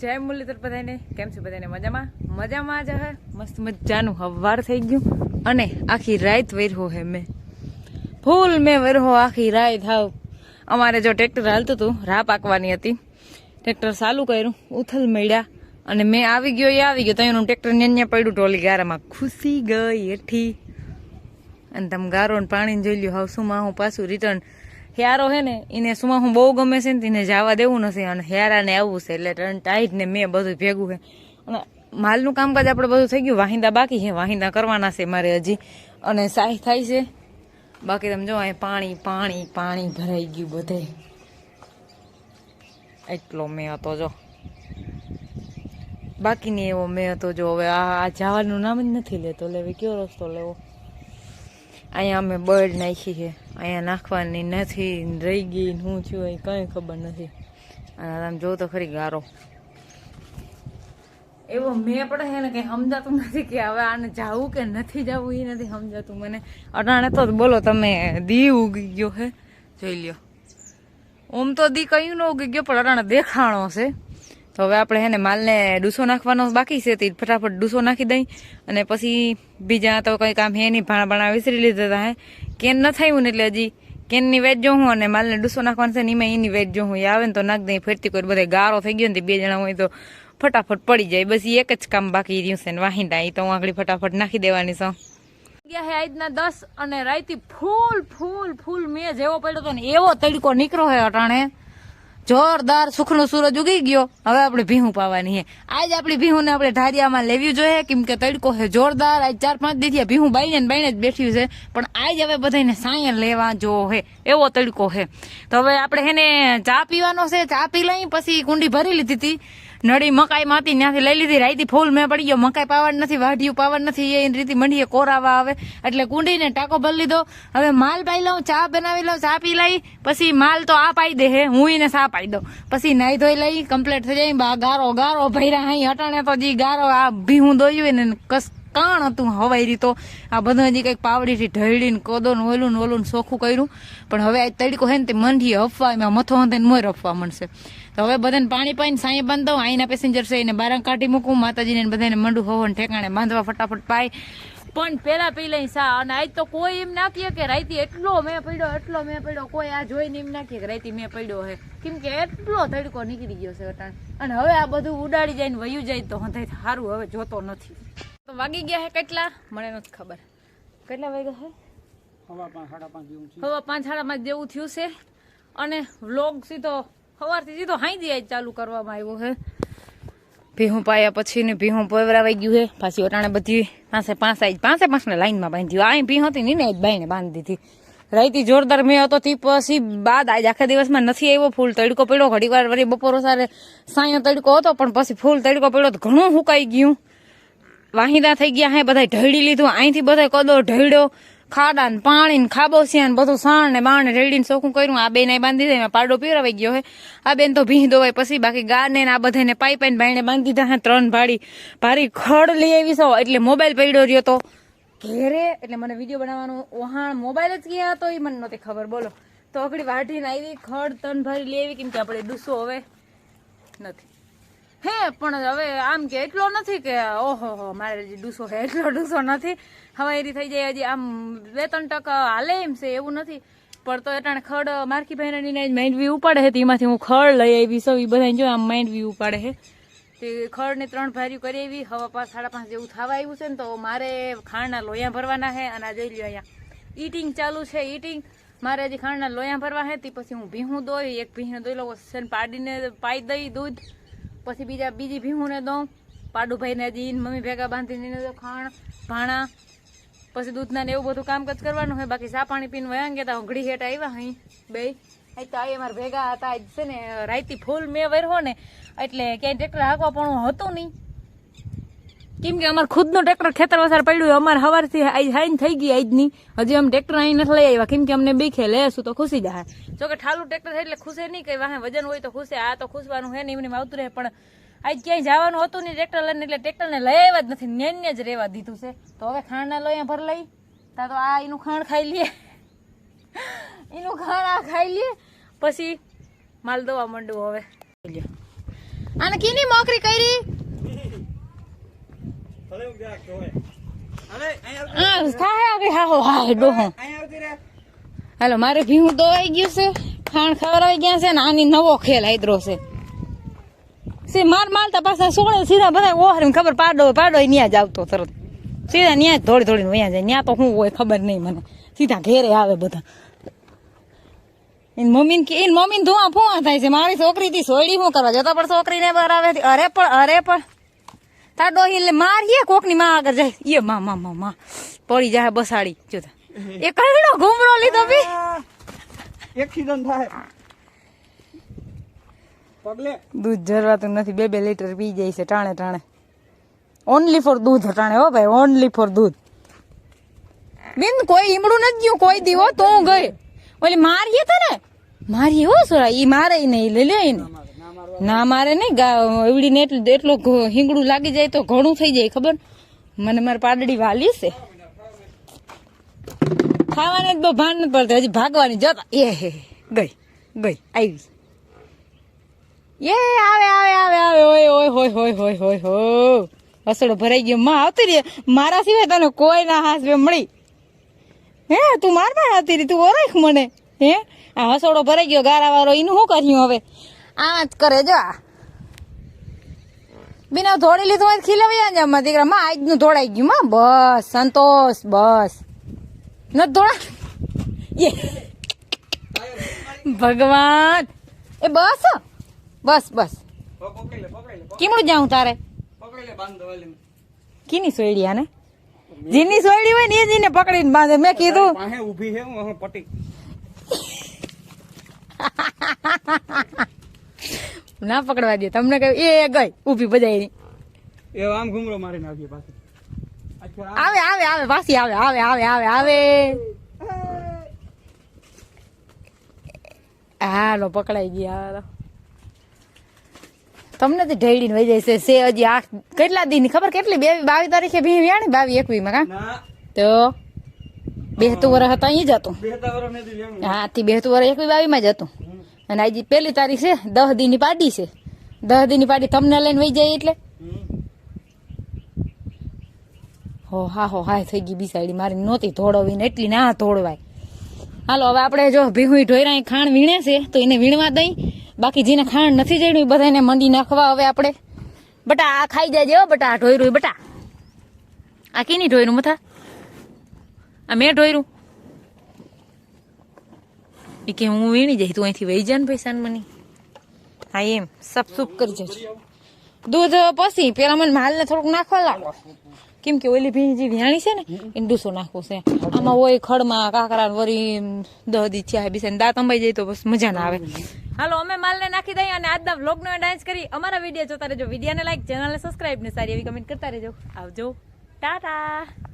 જય મુરલીધર બધાને કેમ છે બધાને મજામાં? મજામાં જ હે મસ્ત મજાનું હવાર થઈ ગયું અને આખી રાત વેરહો હે મેં. ફૂલ મેં વેરહો આખી રાત હાવ. અમારે જો ટ્રેક્ટર હાલતું હતું રા પાકવાની હતી. ટ્રેક્ટર ચાલુ કર્યું, ઉથલ મળ્યા અને મેં આવી ગયો એ આવી ગયો. તો એનું ટ્રેક્ટર ને પડ્યું, ટોલી ગારામાં. ખુશી ગઈ હેઠી અને તમે ગારો ને પાણી જોઈ લ્યો, હાવ સુમાં હું પાછું રિટર્ન હેરો હે ને એને સુમાં હું બહુ ગમે છે ને એને જવા દેવું નથી. અને હેરાને આવવું છે એટલે ટર્ન ટાઈટ ને મેં બધું ભેગું છે. અને માલનું કામકાજ આપણે બધું થઈ ગયું, વાહિંદા બાકી છે, વાહિંદા કરવાના છે મારે હજી. અને સાહી થાય છે. બાકી તમે જો અહીં પાણી પાણી પાણી ભરાઈ ગયું બધે. એટલો મેં હતો જો. બાકીની એવો મેં હતો જો, હવે આ જવાનું નામ જ નથી લેતો. એટલે કયો રસ્તો લેવો? અહીંયા અમે બર્ડ નાખી છે. અહીંયા નાખવાની નથી, રહી ગઈ શું થયું એ કંઈ ખબર નથી. અને તમે જો તો ખરી ગારો. એવો મેં પડે છે ને કંઈ સમજાતું નથી કે હવે આને જાવું કે નથી જવું, એ નથી સમજાતું મને. અટાણે તો બોલો તમે, દી ઉગી ગયો હે. જોઈ લ્યો. ઓમ તો દી કયું ન ઉગી ગયો, પણ અટાણે દેખાણો છે. તો હવે આપણે હે ને માલને ડૂસો નાખવાનો બાકી છે, તે ફટાફટ ડૂસો નાખી દઈ. અને પછી બીજા તો કંઈ કામ હે નહીં ભાણા ભાણા વિસરી લીધા હતા હે. કેન ન થયું ને એટલે હજી કેનની વેચ હું અને માલને ડૂસો નાખવાનું છે ને એમાં એની વેચ હું. એ આવે ને તો નાખ દઈ ફેરતી કોઈ બધે ગારો થઈ ગયો ને બે જણા હોય તો ફટાફટ પડી જાય. બસ એક જ કામ બાકી રહ્યું છે ને વાહિંદા એ તો હું આગળ ફટાફટ નાખી દેવાની છું. ગયા હે આજના દસ અને રાયતી ફૂલ ફૂલ ફૂલ મેં જેવો પડ્યો હતો ને એવો તડકો નીકળ્યો હે અટાણે. જોરદાર સુખનો સૂરજ ઉગી ગયો. હવે આપણે ભીહું પાવાની હે. આજ આપણી ભીહું ને આપણે ઢારિયામાં લેવી જોઈએ. કેમ કે તડકો હે જોરદાર. આજ ચાર પાંચ દીથી ભીહું બાઈને બાઈને જ બેઠ્યું છે. પણ આજ હવે બધાને સાંય લેવા જો હે. એવો તડકો હે. તો હવે આપણે એને ચા પીવાનો છે. ચા પી લઈ, પછી કુંડી ભરી લીધી હતી. નળી મકાઈ માતી ત્યાંથી લઈ લીધી. રાઈતી ફૂલ મેં પડી ગયો. મકાઈ પાવડ નથી, વાઢિયું પાવડ નથી. એ રીતે મંડીએ કોરાવા આવે. એટલે કુંડીને ટાંકો ભરી લીધો. હવે માલ પાઈ લઉં, ચા બનાવી લઉં, ચા પી લઈ. પછી માલ તો આ પાઈ દે હે, હું એને સા પાઈ દઉં. પછી નાઈ ધોઈ લઈ કમ્પ્લીટ થઈ જાય. બા ગારો ગારો ભૈરા અહીં અટાણે તો જી ગારો, આ ભીહું દોયું એને. કસ કાણ હતું હવાઈ રીતો આ બધું હજી કંઈક પાવડીથી ઢળીને કોદો ને ઓલું ઓલું ચોખ્ખું કર્યું. પણ હવે આ તડકો હે ને તે મંડી હફવા, એમાં મથો હંતે મોર હફવા મળશે. તો હવે બધાને પાણી પાઈને સાંઈ બાંધો અહીંના પેસેન્જર છે એને બારા કાઢી મૂકું માતાજીને બધાને મંડું હોવાનું ઠેકાણે બાંધવા ફટાફટ પાય. પણ પેલા પી લઈ સા અને આજ તો કોઈ એમ ના કે રાઈતી એટલો મેં પડ્યો એટલો મેં પડ્યો કોઈ આ જોઈને એમ ના કે રાઈતી મેં પડ્યો હે. કેમ કે એટલો તડકો નીકળી ગયો છે વટાણ. અને હવે આ બધું ઉડાડી જાય ને વયું જાય તો હંધાઈ સારું હવે જોતો નથી. તો વાગી ગયા હે કેટલા? મને નથી ખબર. કેટલા વાગ્યા હે? હવા છે પાંચ સાડા પાંચ જેવું થયું છે. અને વ્લોગ સીધો સવારથી સીધો હાઈ આજ ચાલુ કરવામાં આવ્યો છે. ભીહું પાયા પછી ને ભીહું પવરાવાઈ ગયું છે. પાછી ઓટાણે બધી પાસે પાંચ આજ પાંચે પાંચને લાઈનમાં બાંધી આ ભી હતી ને જ બાઈને બાંધી દીધી. રાઈતી જોરદાર મેં હતો તી પછી બાદ આજ આખા દિવસમાં નથી આવ્યો. ફૂલ તડકો પડ્યો. ઘડી વાર વળી બપોરો સારે સાંયો તડકો હતો, પણ પછી ફૂલ તડકો પડ્યો તો ઘણું સુકાઈ ગયું. વાહિદા થઈ ગયા હે બધા ઢળી લીધું. અહીંથી બધા કદો ઢળ્યો. ખાડા ને પાણી ને ખાબોસિયા ને બધું સાણ ને બાણ રેડીને ચોખ્ખું કર્યું. આ બેન બાંધી દીધા પાડો પીવરાવાઈ ગયો હે. આ બેન તો ભીં દોવાય પછી બાકી ગાને ને આ બધાને પાઈ પાઈને બાંધી દીધા ત્રણ ભાડી ભારી ખડ લઈ આવી છો, એટલે મોબાઈલ પડ્યો રહ્યો તો. ઘેરે, એટલે મને વીડિયો બનાવવાનો વહાણ, મોબાઈલ જ ક્યાં હતો એ મને નહોતી ખબર, બોલો. તો અગડી વાઢીને આવી, ખડ ત્રણ ભારી લઈ આવી, કેમ કે આપણે ડૂસો હવે નથી. હે, પણ હવે આમ કે એટલો નથી કે, ઓહો, હો, મારે ડૂસો હે એટલો ડૂસો નથી. હવારી થઈ જાય, હજી આમ બે ત્રણ ટકા હાલે એમ છે, એવું નથી. પણ તો એટાણે ખડ મારકી ભાઈ માઇન્ડ વ્યૂ ઉપાડે છે, તેમાંથી હું ખડ લઈ આવી સૌ એ બધા જો આમ માઇન્ડ વ્યૂ ઉપાડે છે. તે ખડને ત્રણ ભાર્યું કરી આવી, હવા પાંચ સાડા પાંચ જેવું થવા આવ્યું છે ને તો મારે ખાંડના લોયા ભરવાના છે, અને આ જઈ લ્યો અહીંયા. ઈટિંગ ચાલુ છે, ઈટિંગ. મારે હજી ખાંડના લોયા ભરવા છે, તે પછી હું ભીહું દોઈ એક ભીહને દોઈ લઉં પાડીને પાઈ દઈ દૂધ. પછી બીજા બીજી ભીહુંને દઉં, પાડુભાઈને ઈન મમ્મી ભેગા બાંધીને ખાણ, ભાણા, પછી દૂધના એવું બધું કામકાજ કરવાનું હોય, બાકી ચા પાણી પીને વયા ગયા ઘડી હેઠ આવ્યા અહીં બે અહીં તો આ મારા ભેગા હતા છે ને, રાઈતી ફૂલ મેં વર્યો ને, એટલે ક્યાંય ટ્રેક્ટર હાંકવા પણ હતું નહીં. કેમ કે અમારે ખુદનું ટ્રેક્ટર ખેતર વસાર પડ્યું અમારે સવારથી આજ હાઈન થઈ ગઈ આજની હજી અમે ટ્રેક્ટર અહીં નથી લઈ આવ્યા. કેમ કે અમને બીખે લેશું તો ખુશી જાય જો કે ઠાલું ટ્રેક્ટર એટલે ખુશે નહીં કે વાહે વજન હોય તો ખુશે, આ તો ખુશવાનું હે ને એમને આવતું રહે. પણ આજ ક્યાંય જવાનું હતું નહીં ટ્રેક્ટર લઈને, એટલે ટ્રેક્ટરને લઈ આવ્યા જ નથી. નેન્ય જ રહેવા દીધું છે. તો હવે ખાંડના લઈ ભર લઈ. તા તો આ એનું ખાંડ ખાઈ લઈએ એનું ખાંડ આ ખાઈ લઈએ પછી માલ દવા માંડવું હવે. આને કીની મોકરી કરી? હાલો મારે ભીહું દોવાઈ ગયું છે. ખાણ ખવડાવી ગયા છે ને આની નવો ખેલ હાઈદ્રો છે. સે માર મારતા પાછા સોળે સીધા બધા ઓહરી ખબર પાડો પાડો ન્યા જ આવતો તરત. સીધા ન્યા જ ધોળી દોડીને વયા જાય. ન્યા તો શું હોય ખબર નહીં મને. સીધા ઘેરે આવે બધા. એની મમ્મી કે એની મમ્મી ધુઆ ફુઆ થાય છે. મારી છોકરી થી સોયડી શું કરવા? જતા પણ છોકરીને બરાવે છે. અરે પણ અરે પણ. તાર ડોહી એટલે મારીએ કોકની માં આગળ જાય. એ માં માં માં માં. પડી જાય બસાડી. જોતા એ કરડો ઘૂમરો લીધો બી એક્સિડન્ટ થાય. પગલે. દૂધ જરવાતું નથી. બે બે લીટર પી જાય છે ટાણે ટાણે. ઓનલી ફોર દૂધ ટાણે હો ભાઈ ઓનલી ફોર દૂધ. બિન કોઈ ઈમડું નથી ગયું કોઈ દીવો તો હું ગઈ. ઓલી મારીએ તો ને મારીએ હો સોરા ઈ મારે નહીં લઈ લે ને ના, મારે નહીં એવડીને એટલું એટલું હિંગડું લાગી જાય તો ઘણું થઈ જાય, ખબર? મને મારી પાડડી વાલી છે. ખાવાને જ બહુ ભાન નથી પડતું. હજી ભાગવાની જતા એ હે ગઈ ગઈ, આવી. એ, આવે આવે આવે આવે, ઓય ઓય હોય હોય હોય હોય હો. હસડો ભરાઈ ગયો. માં આવતી રહી. મારા સિવાય તને કોઈ ના હાસવે મળી. હે, તું મારમાં આવતી રહી. તું ઓળખ મને. હે? આ હસોડો ભરાઈ ગયો. ગારા વાળો એનું શું કર્યું હવે? આ જ કરે જો આ. બિના ધોળી લીધું હોય ખીલવ્યા ને જાય દીકરા. માં આજનું ધોળાઈ ગયું માં. બસ સંતોષ બસ. ન ધોળા. ભગવાન. એ બસ. બસ બસ. કેમનું જાઉં તારે? કીની સોયડી આને? જીની સોયડી હોય ને એ જીને પકડીને બાંધે. મેં કીધું. ઊભી હે હું પટી. ના પકડવા દે. તમને કહ્યું એ ગઈ. ઊભી બજાઈ એ આમ ઘૂમરો મારીને આવીએ પાછી. અચ્છા આવે આવે આવે પાછી આવે આવે આવે આવે આવે. હાલો પકડાઈ ગયા હાલો. તમને તો ઢેડીને વહી જાય છે. સે હજી આઠ કેટલા દી ખબર? કેટલી? બે બાવીસ તારીખે ભી વ્યાણી બાવી એકવી માં કા? ના. તો બેહતું વરસ હતા અહીં જ હતું. બે તાવરો નથી લેવું. હા થી બેહતું વરસ એકવી બાવી માં જ હતું. અને આજે પહેલી તારીખ છે દસ દીની પાડી છે. દસ દીની પાડી તમને લઈને વહી જાય એટલે? હો, હા હો હા થઈ ગઈ બિસાડી મારી નહોતી ધોળવીને, એટલી ના ધોળવાય. હાલો, હવે આપણે જો ભીહું ઢોયરા ખાણ વીણે છે, તો એને વીણવા દઈ. બાકી જેને ખાણ નથી જડ્યું બધાને મંડી નાખવા હવે આપણે. બટા, આ ખાઈ જાય જેવો બટા, આ ઢોયરું બટા. આ કેની ઢોયરું મથા? આ મેં ઢોયરું? એ કે હું વીણી જઈ તું અહીંથી વહી જાન ભાઈ પૈસા મની હા, એમ. સપ સૂપ કરી જજો દૂધ પછી પેલા મને માલ ને થોડુંક નાખવા લાગો. કેમ કે ઓલી ભીની વ્યાણી છે ને, એને ડૂસો નાખવો છે. આમાં હોય ખડમાં, કાકરા વરી દહદી થયા બિસાને દાંત અંબાઈ જાય તો બસ મજા ના આવે. હાલો, અમે માલને નાખી દઈએ અને આજના વ્લોગનો ડાન્સ કરી. અમારા વીડિયો જોતા રહેજો. વિડીયોને લાઈક ચેનલને સબસ્ક્રાઈબ ને સારી એવી કમેન્ટ કરતા રહેજો. આવજો. ટાટા.